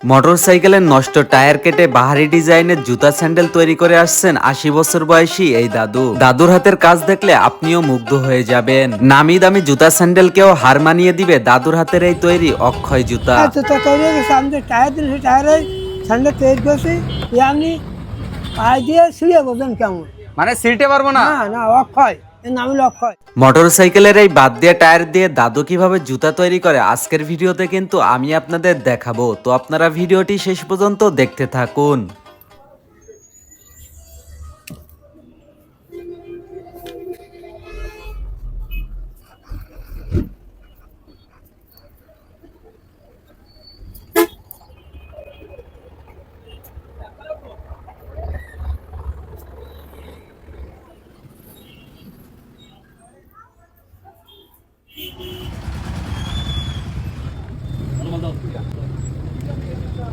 মোটরসাইকেলের নষ্ট টায়ার কেটে বাহারি ডিজাইনের জুতা স্যান্ডেল তৈরি করে আসছেন আশি বছর বয়সী এই দাদু। দাদুর হাতের কাজ দেখলে আপনিও মুগ্ধ হয়ে যাবেন। নামি দামি জুতা স্যান্ডেলকেও হার মানিয়ে দিবে দাদুর হাতের এই তৈরি অক্ষয় জুতা। তো তো তৈরি গেছে টায়ার দিন সেই টায়ারে ঠান্ডা তৈরি করছি এ পায়ে দিয়ে শুয়ে বলবেন কেমন। মানে সিটে পারব না? না না অক্ষয়। মোটরসাইকেলের এই বাদ দিয়ে টায়ার দিয়ে দাদু কীভাবে জুতা তৈরি করে, আজকের ভিডিওতে কিন্তু আমি আপনাদের দেখাবো। তো আপনারা ভিডিওটি শেষ পর্যন্ত দেখতে থাকুন।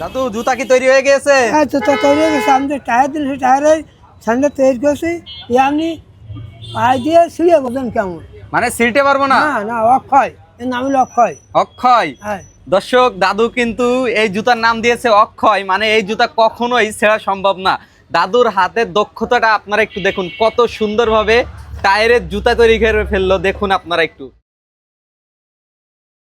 দাদু জুতা কি তৈরি হয়ে গেছে? হ্যাঁ তো তো তৈরি হয়ে গেছে। আমি টায়ার দিন সেই টায়ারে তৈরি করছি। এ আপনি পায়ে দিয়ে শুয়ে বলবেন কেমন? মানে সিটে পারব না? না না অক্ষয়। এর নাম হলো অক্ষয়। অক্ষয়? হ্যাঁ। দর্শক দাদু কিন্তু এই জুতার নাম দিয়েছে অক্ষয়। মানে এই জুতা কখনোই ছেঁড়া সম্ভব না। দাদুর হাতের দক্ষতাটা আপনারা একটু দেখুন। কত সুন্দরভাবে টায়ারের জুতা তৈরি করে ফেলল। দেখুন আপনারা একটু।